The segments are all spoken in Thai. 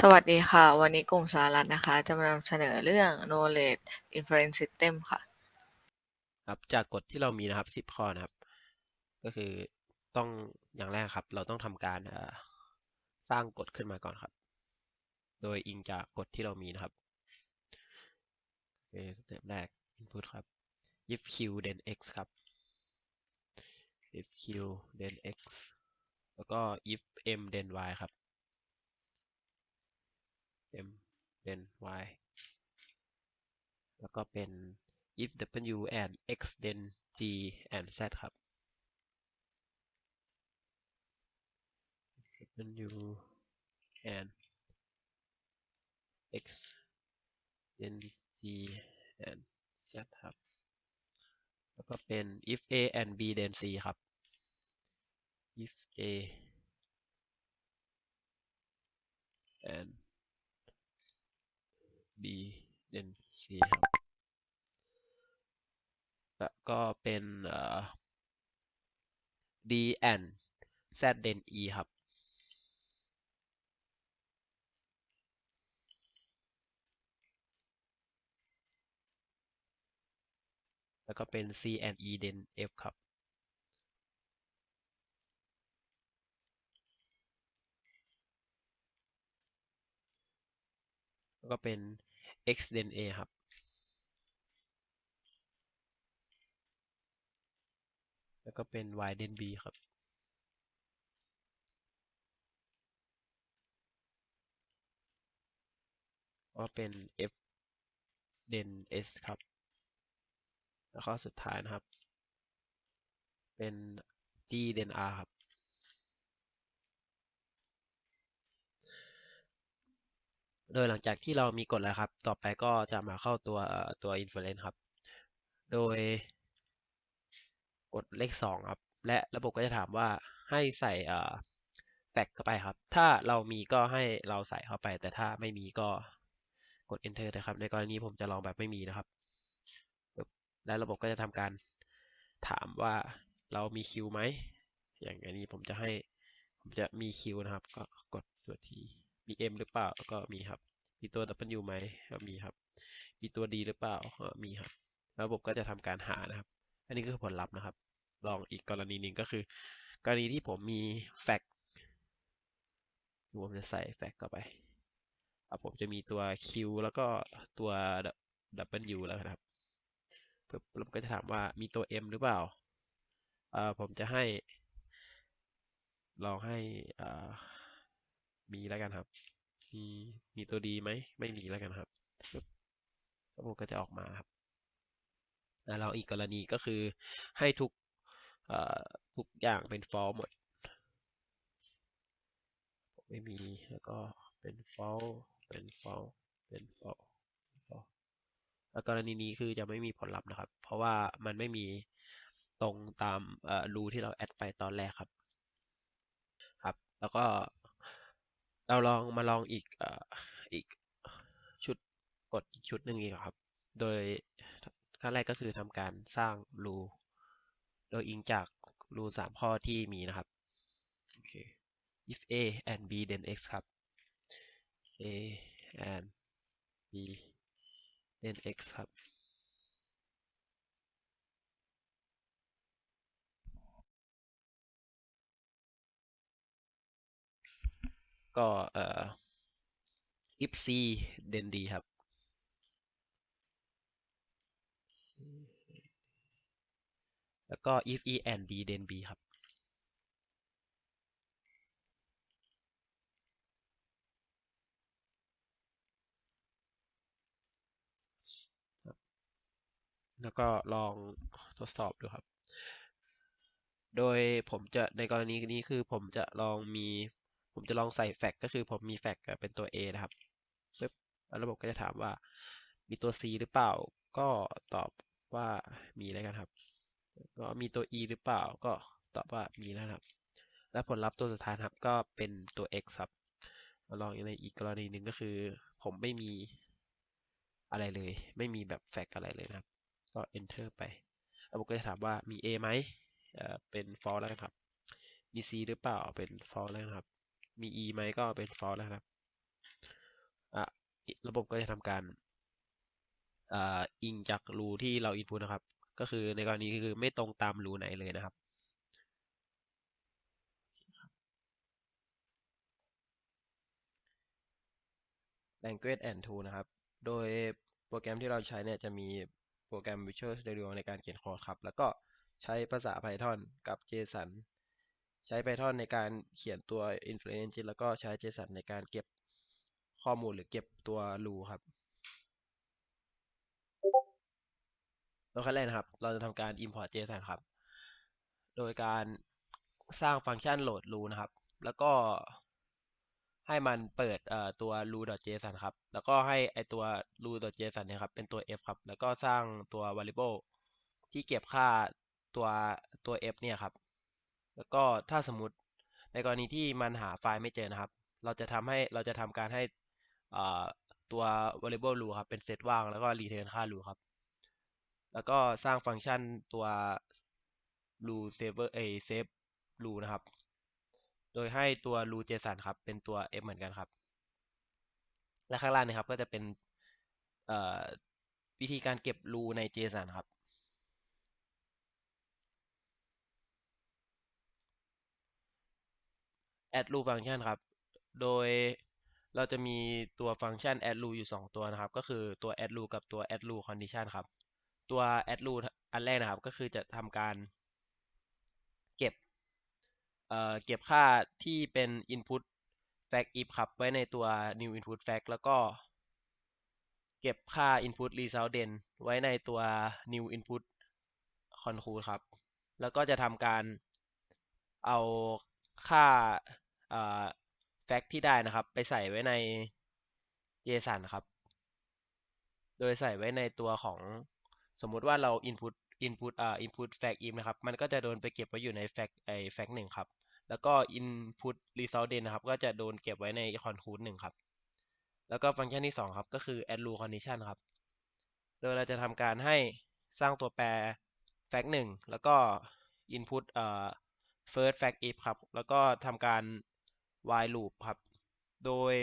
สวัสดีค่ะ วันนี้กลุ่มสารัตนะคะ จะมานำเสนอเรื่อง knowledge inference system ค่ะ ครับจากกฎที่เรามีนะครับสิบข้อนะครับ ก็คือต้องอย่างแรกครับ เราต้องทำการสร้างกฎขึ้นมาก่อนครับ โดยอิงจากกฎที่เรามีนะครับโอเคสเต็ปแรก input ครับ if q then x ครับ if q then x แล้วก็ if m then y ครับ m then y แล้วก็เป็น if w and x then g and z ครับ w and x then g and z ครับ แล้วก็เป็น if a and b then c ครับ if a and บีเด่นซีครับ แล้วก็เป็นเอ่อ D and Z เด่น E ครับ แล้วก็เป็น C and E เด่น F ครับ แล้ว ก็เป็น x then a ครับ แล้วก็เป็น y then b ครับ ก็เป็น f then s ครับ แล้วก็สุดท้ายนะครับ เป็น g then r ครับ โดยหลังจากที่เรามีกฎแล้วครับ ต่อไปก็จะมาเข้าตัวตัว inference ครับ โดยกดเลขสองครับ และระบบก็จะถามว่าให้ใส่แฟกเข้าไปครับ ถ้าเรามีก็ให้เราใส่เข้าไป แต่ถ้าไม่มีก็กด enter นะครับ ในกรณีผมจะลองแบบไม่มีนะครับ และระบบก็จะทำการถามว่าเรามีคิวไหม อย่างอันนี้ผมจะให้ ผมจะมีคิวนะครับ ก็กดตัวที มี M หรือเปล่า ก็มีครับ มีตัว W ไหมก็มีครับ มีตัว D หรือเปล่าก็มีครับ ระบบก็จะทำการหานะครับ อันนี้คือผลลัพธ์นะครับ ลองอีกกรณีหนึ่งก็คือ กรณีที่ผมมีแฟกผมจะใส่แฟกเข้าไปผมจะมีตัว Q แล้วก็ตัว W แล้วนะครับผมก็จะถามว่ามีตัว M หรือเปล่าผมจะให้ ลองให้ มีแล้วกันครับ มีมีตัวดีไหมไม่มีแล้วกันครับระบบก็จะออกมาครับเราอีกกรณีก็คือให้ทุกทุกอย่างเป็น false หมด ไม่มีแล้วก็เป็น false เป็น false เป็น false แล้วกรณีนี้คือจะไม่มีผลลัพธ์นะครับ เพราะว่ามันไม่มีตรงตามรูที่เราแอดไปตอนแรกครับ ครับ แล้วก็ เราลองมาลองอีกอีกชุดกดชุดหนึ่งอีกครับ โดยขั้นแรกก็คือทำการสร้างรูโดยอิงจากรูสามข้อที่มีนะครับโอเค if a and b then x ครับ a and b then x ครับ ก็เอ่อ if c then d ครับ แล้วก็ if e and d then b ครับ แล้วก็ลองทดสอบดูครับ โดยผมจะในกรณีนี้คือผมจะลองมี ผมจะลองใส่แฟกก็คือผมมีแฟกเป็นตัว A นะครับปึ๊บระบบก็จะถามว่ามีตัว C หรือเปล่า ก็ตอบว่ามีแล้วกันครับ ก็มีตัว E หรือเปล่า ก็ตอบว่ามีแล้วครับ และผลลัพธ์ตัวสุดท้ายครับ ก็เป็นตัว x ครับลองในอีกกรณีหนึ่งก็คือ ผมไม่มีอะไรเลย ไม่มีแบบแฟกอะไรเลยนะครับ ก็ enter ไประบบก็จะถามว่ามี a ไหมเป็น false แล้วครับ มี c หรือเปล่าเป็น false แล้วครับ มี e ไหมก็เป็น false แล้วครับอะระบบก็จะทำการอ่าอิงจากรูที่เรา input นะครับ ก็คือในกรณีคือไม่ตรงตามรูไหนเลยนะครับ language and tool นะครับ โดยโปรแกรมที่เราใช้เนี่ยจะมีโปรแกรม Visual Studio ในการเขียนโค้ดครับ แล้วก็ใช้ภาษา Python กับ JSON ใช้ Python ในการเขียนตัว Inference Engine แล้วก็ใช้ JSON ในการเก็บข้อมูลหรือเก็บตัวรูครับโดยขั้นแรกนะครับ เราจะทำการ import JSON ครับ โดยการสร้างฟังก์ชันโหลดรูนะครับ แล้วก็ให้มันเปิดตัว ru.json ครับ แล้วก็ให้ไอตัว ru.json เนี่ยครับ เป็นตัว f ครับ แล้วก็สร้างตัว variable ที่เก็บค่าตัวตัว f เนี่ยครับ แล้วก็ถ้าสมมติในกรณีที่มันหาไฟล์ไม่เจอนะครับ เราจะทำให้เราจะทำการให้ตัว variable ru ครับเป็นเซตว่างแล้วก็ return ค่า ru ครับ แล้วก็สร้างฟังก์ชันตัว ru saver เอย save ru นะครับ โดยให้ตัว ru json ครับ เป็นตัว f เหมือนกันครับ และข้างล่างนะครับก็จะเป็นวิธีการเก็บ ru ใน json ครับ add ru ฟังก์ชันครับ โดยเราจะมีตัวฟังก์ชัน add ru อยู่ 2 ตัวนะครับ ก็คือตัว add ru กับตัว add ru condition ครับ ตัว add ru อันแรกนะครับ ก็คือจะทำการ เก็บเอ่อเก็บค่าที่เป็น input fact if ครับ ไว้ในตัว new input fact แล้วก็เก็บค่า input result den ไว้ในตัว new input conclude ครับ แล้วก็จะทำการเอาค่า เอ่อ fact ที่ได้นะครับ ไปใส่ไว้ใน JSON ครับ โดยใส่ไว้ในตัวของสมมุติว่าเรา input input อ่า input fact if นะครับ มันก็จะโดนไปเก็บไว้อยู่ใน fact ไอ้ fact หนึ่งครับ แล้วก็ input result den นะครับ ก็จะโดนเก็บไว้ใน conclude หนึ่งครับ แล้วก็ฟังก์ชันที่ 2 ครับ ก็คือ add ru condition ครับ โดยเราจะทำการให้สร้างตัวแปร fact หนึ่งแล้วก็ input เอ่อ first fact if ครับ แล้วก็ทำการ while loop ครับ โดย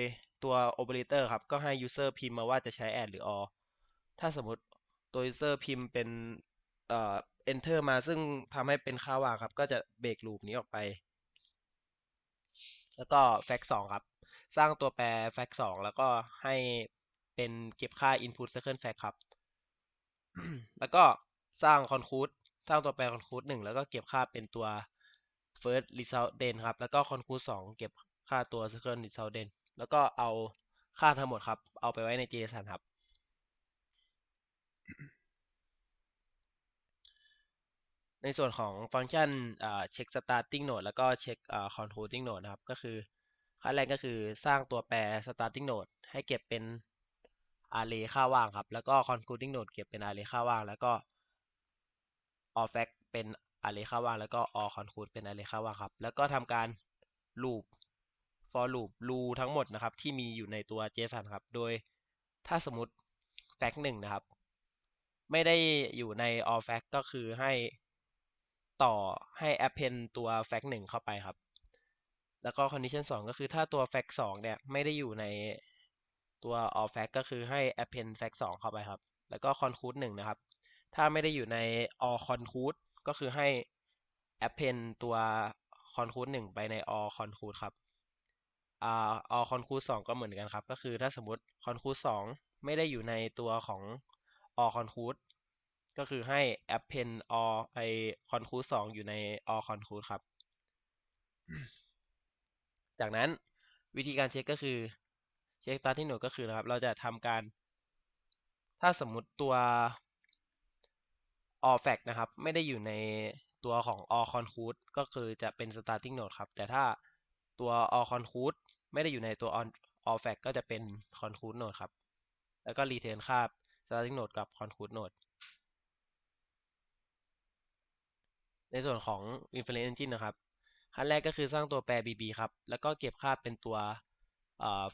ตัว operator ครับ ก็ให้ user พิมพ์มาว่าจะใช้ add หรือ or ถ้าสมมติตัว user พิมพ์เป็นเอ่อ enter มาซึ่งทำให้เป็นค่าว่างครับ ก็จะเบรก loop นี้ออกไป แล้วก็ fact 2ครับ สร้างตัวแปร fact 2แล้วก็ให้เป็นเก็บค่า input second fact ครับ แล้วก็สร้าง conclude สร้างตัวแปร conclude 1 แล้วก็เก็บค่าเป็นตัว first result den ครับ แล้วก็ conclude 2 เก็บ ค่าตัว second result den แล้วก็เอาค่าทั้งหมดครับ เอาไปไว้ใน JSON ครับ ในส่วนของฟังก์ชันเช็ค starting node แล้วก็เช็ค concluding node นะครับ ก็คือขั้นแรกก็คือสร้างตัวแปร starting node ให้เก็บเป็น array ค่าว่างครับ แล้วก็ concluding node เก็บเป็น array ค่าว่าง แล้วก็ all fact เป็น array ค่าว่าง แล้วก็ all conclude เป็น array ค่าว่างครับ แล้วก็ทำการ loop for loop loop ทั้งหมดนะครับ ที่มีอยู่ในตัว JSON ครับ โดยถ้าสมมติ fact หนึ่งนะครับ ไม่ได้อยู่ใน all fact ก็คือให้ต่อให้ append ตัว fact หนึ่งเข้าไปครับ แล้วก็ condition 2 ก็คือถ้าตัว fact 2 เนี่ย ไม่ได้อยู่ในตัว all fact ก็คือให้ append fact 2 เข้าไปครับ แล้วก็ conclude 1นะครับ ถ้าไม่ได้อยู่ใน all conclude ก็คือให้ append ตัว conclude 1 ไปใน all conclude ครับ อ่า all conclude 2ก็เหมือนกันครับ ก็คือถ้าสมมติ conclude 2ไม่ได้อยู่ในตัวของ all conclude ก็คือให้ append all ไอ conclude 2อยู่ใน all conclude ครับ จากนั้นวิธีการเช็คก็คือ เช็ค starting node ก็คือนะครับ เราจะทำการ ถ้าสมมุติตัว all fact นะครับ ไม่ได้อยู่ในตัวของ all conclude ก็คือจะเป็น starting node ครับ แต่ถ้าตัว all conclude ไม่ได้อยู่ในตัว all fact ก็จะเป็น conclude node ครับ แล้วก็ return ค่า starting node กับ conclude node ในส่วนของ inference engine นะครับ ขั้นแรกก็คือสร้างตัวแปร bb ครับ แล้วก็เก็บค่าเป็นตัว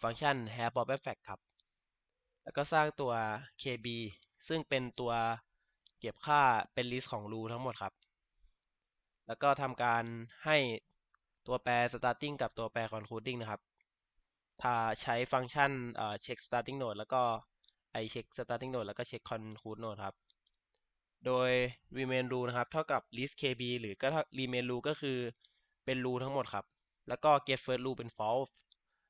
ฟังก์ชัน have bobbact fact ครับ แล้วก็สร้างตัว kb ซึ่งเป็นตัวเก็บค่าเป็น list ของ ru ทั้งหมดครับ แล้วก็ทำการให้ตัวแปร starting กับตัวแปร concluding นะครับ ถ้าใช้ฟังก์ชันเอ่อ check starting node แล้วก็ i check starting node แล้วก็ check conclude node ครับ โดย remain rule นะครับ เท่ากับ list kb หรือก็ remain rule ก็คือเป็น rule ทั้งหมดครับ แล้วก็ get first rule เป็น false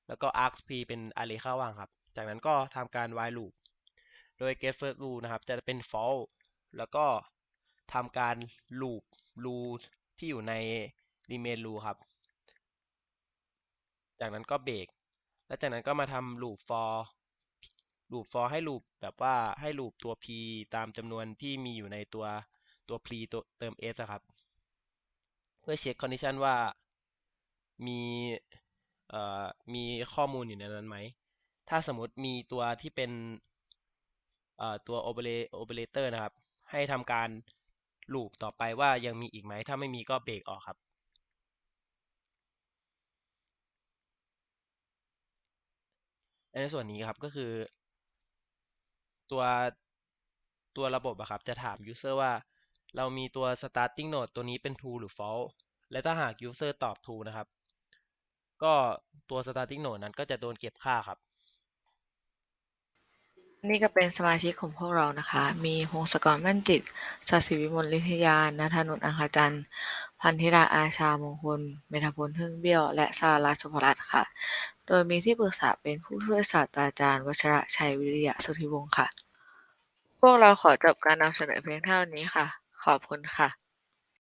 แล้วก็ args p เป็น array ค่าว่างครับ จากนั้นก็ทำการ while loop โดย get first rule นะครับ จะเป็น false แล้วก็ทำการ loop rule ที่อยู่ใน remain rule ครับ จากนั้นก็เบรก แล้วจากนั้นก็มาทำ loop for loop for ให้ loop แบบว่าให้ loop ตัว p ตามจำนวนที่มีอยู่ในตัวตัว p ตัวเติม s อะครับ เพื่อเช็ค condition ว่ามีเอ่อมีข้อมูลอยู่ในนั้นไหม ถ้าสมมติมีตัวที่เป็นเอ่อตัว operator นะครับ ให้ทำการ loop ต่อไปว่ายังมีอีกไหม ถ้าไม่มีก็เบรกออกครับ ในส่วนนี้ครับก็คือ ตัวตัวระบบอะครับ จะถาม user ว่า เรามีตัว starting node ตัวนี้เป็น true หรือ false และถ้าหาก user ตอบ true นะครับ ก็ตัว starting node นั้นก็จะโดนเก็บค่าครับ นี่ก็เป็นสมาชิกของพวกเรานะคะ มีพงศกรมั่นจิตศักดิ์ศรีวิมลลิทยานัทนุนอังคาจันทร์พันธิราอาชามงคล เมธพลทึ่งเบี้ยว และสาราสุภรัตน์ค่ะ โดยมีที่ปรึกษาเป็นผู้ช่วยศาสตราจารย์ วชระชัยวิริยะสุทธิวงศ์ค่ะ พวกเราขอจบการนำเสนอเพียงเท่านี้ค่ะ ขอบคุณค่ะ